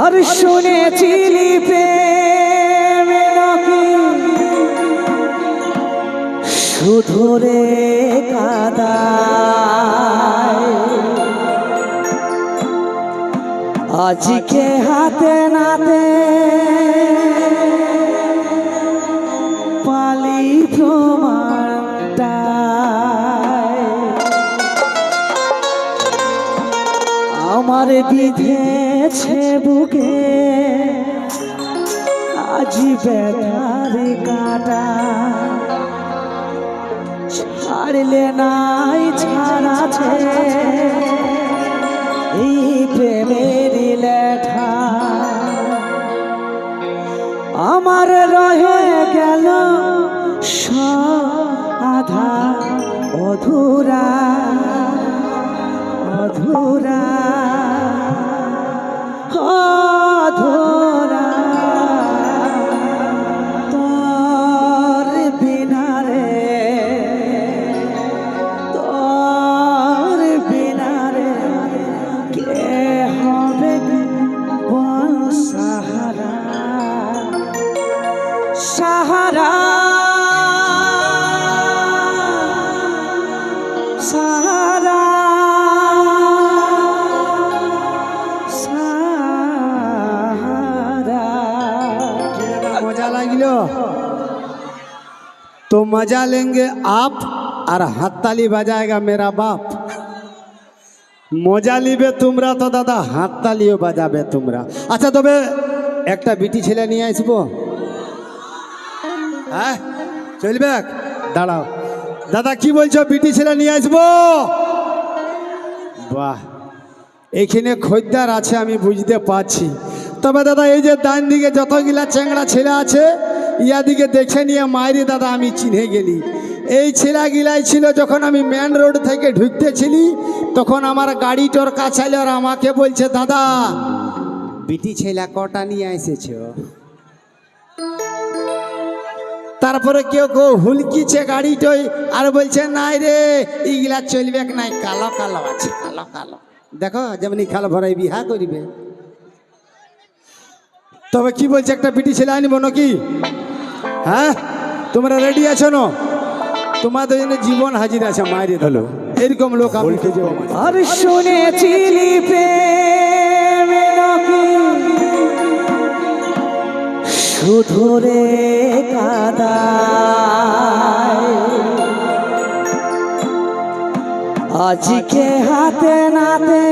আর শুনেছিলি প্রেম নাকি? শুধু রে কাদায়। আজকে হাতে নাতে পালি প্রমাণটায়। আমার বিধেছে বুকে। আজ ব্যথার কাটা ছাড়লে নাই ছাড়াছে এই প্রেমের লেঠা আমার রহে গেল আধা অধুরা অধুরা। मजा लेंगे आप और हाथताली बजाएगा मेरा बाप মজা নিবে তোমরা তো দাদা হাততালিও বাজাবে তোমরা আচ্ছা তবে একটা বিটি ছেলে নিয়ে আসবো হ্যাঁ চলবে দাঁড়াও দাদা কি বলছো বিটি ছেলে নিয়ে আসবো বাহ এখানে খদ্দার আছে আমি বুঝতে পারছি তবে দাদা এই যে ডান দিকে যতগুলা চ্যাংড়া ছেলে আছে ইয়া দিকে দেখে নিয়ে মায়েরি দাদা, আমি চিনে গেলি। এই ছেলেগুলাই ছিল যখন আমি মেন রোড থেকে ঢুকতেছিলি, তখন আমার গাড়ি তোর কাছে আর আমাকে বলছে, দাদা, বিটি ছেলা কটা নিয়ে এসেছ? তারপরে কেউ কেউ হুলকিছে গাড়িটাই আর বলছে, নাই রে ইগুলা চলবে নাই, কালো কালো আছে, কালো কালো। দেখো, যেমনি খাল ভরাই বিহা করিবে। তবে কি বলছে একটা বিটি ছেলে আনব নাকি? হ্যাঁ? তোমরা রেডি আছো না? তোমাদের জন্য জীবন হাজির আছে মায়ের হলো এরকম লোক আমি। আর শুনেছিলি শুধু রে কাদায়। আজকে হাতে নাতে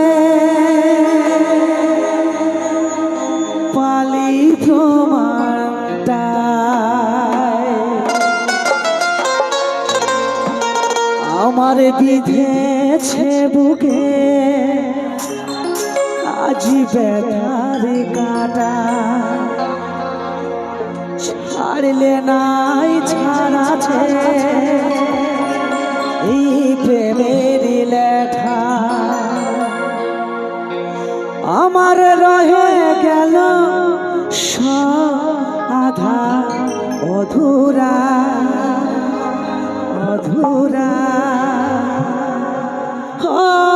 পালি প্রমাণটায় আমার বিধেছে বুকে। আজি ব্যথার কাটা। ছাড়লে নাই ছাড়াছে এই প্রেমের লেঠা। আমার রহে গেল আধা অধুরা অধুরা। অধুরা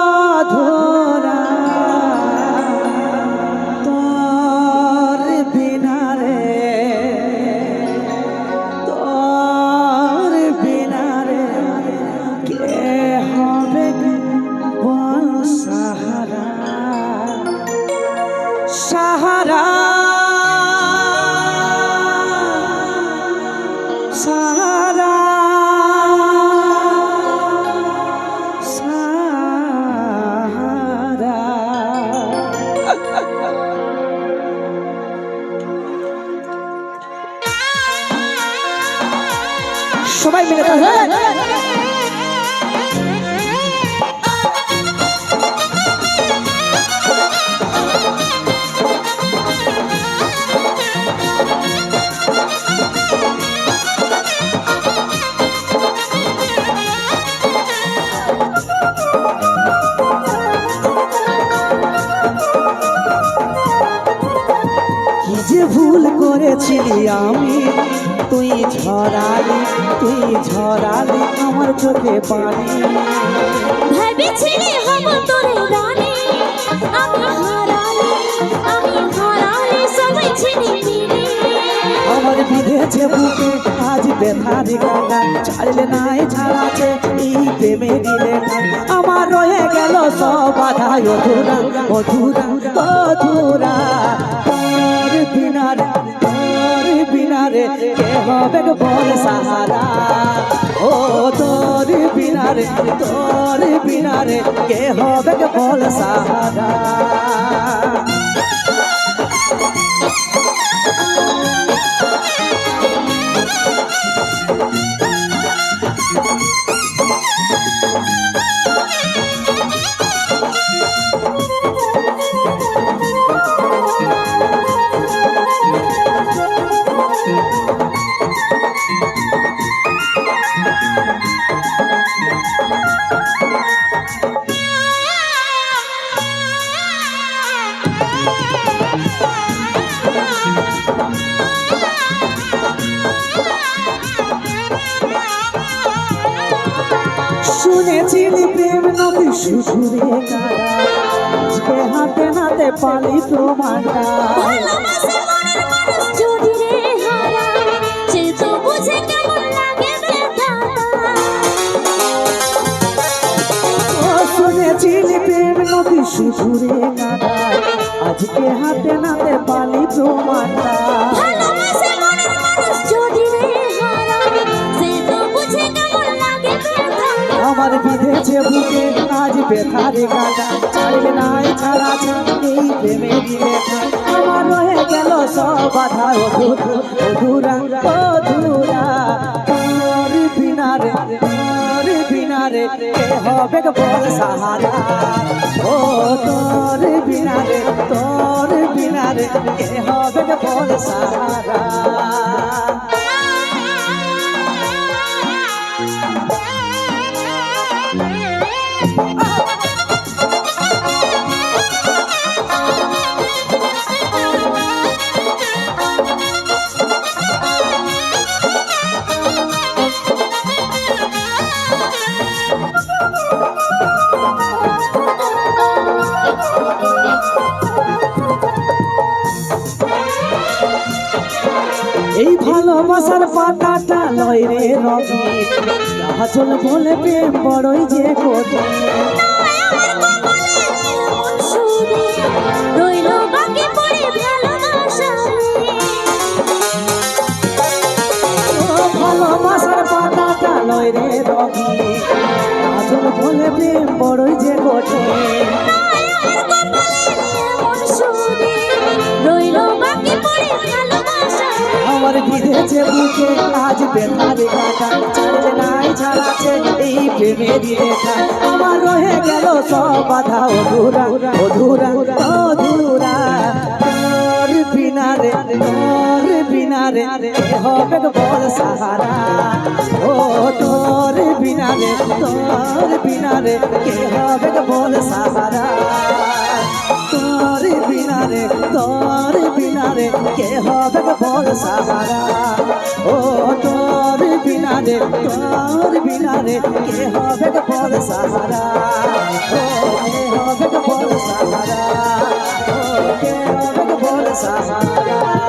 রে আমি। তুই ঝরালি তুই ঝরালি আমার চোখে পানি। আমার বিধেছে বুকে আজ ব্যথার গাগা ছাড়লে নাই ছাড়াছে এই প্রেমে দিলে আমার রয়ে গেল সব বাধা অধুরা অধুরা অধুরা। হবে গো বল সাহারা। ও তোর বিনারে তোর বিনারে কে হবে গো বল সাহারা। শুনেছিলি প্রেম নদী শুধুরে কারা হাতে নাতে পালি প্রমাণটা। ও প্রেম নদী শুধুরে কারা আজকে হাতে নাতে পালি প্রমাণটা। আমার বিধেছে বুকে আজ বেথারে কাটা ছাড়বে নাই ছাড়া এই প্রেমের লেখা? আমার রয়ে গেল সব বাধা অধুরা অধুরা তোর বিনারে তোর বিনারে হবে বল সাহারা। ও তোর বিনারে তোর হবে বল সাহারা। এই ভালোবাসার পাতাটা লয় রে রঙে। গাছল বলে প্রেম, বড়ই যে কঠিন ভালোবাসার পাতাটা লয় রে রঙে। গাছল বলে বড়ই যে কঠিন আমার বিধেছে বুকে, আজ বেথারে কাটা ছাড়লে নাই ছাড়াছে এই প্রেমের লেখা আমার রয়ে গেল সব বাধা, অধুরা অধুরা অধুরা। তোর কে হবে বল সাহারা। ও তোর বিনারে তোর বিনারে কে হবে বল সাহারা। বিনারে তোর বিনারে কে হবে বল সাহারা? ও তোর বিনারে তোর বিনারে কে হবে বল সাহারা? ও কে হবে বল সাহারা? ও কে হবে বল সাহারা?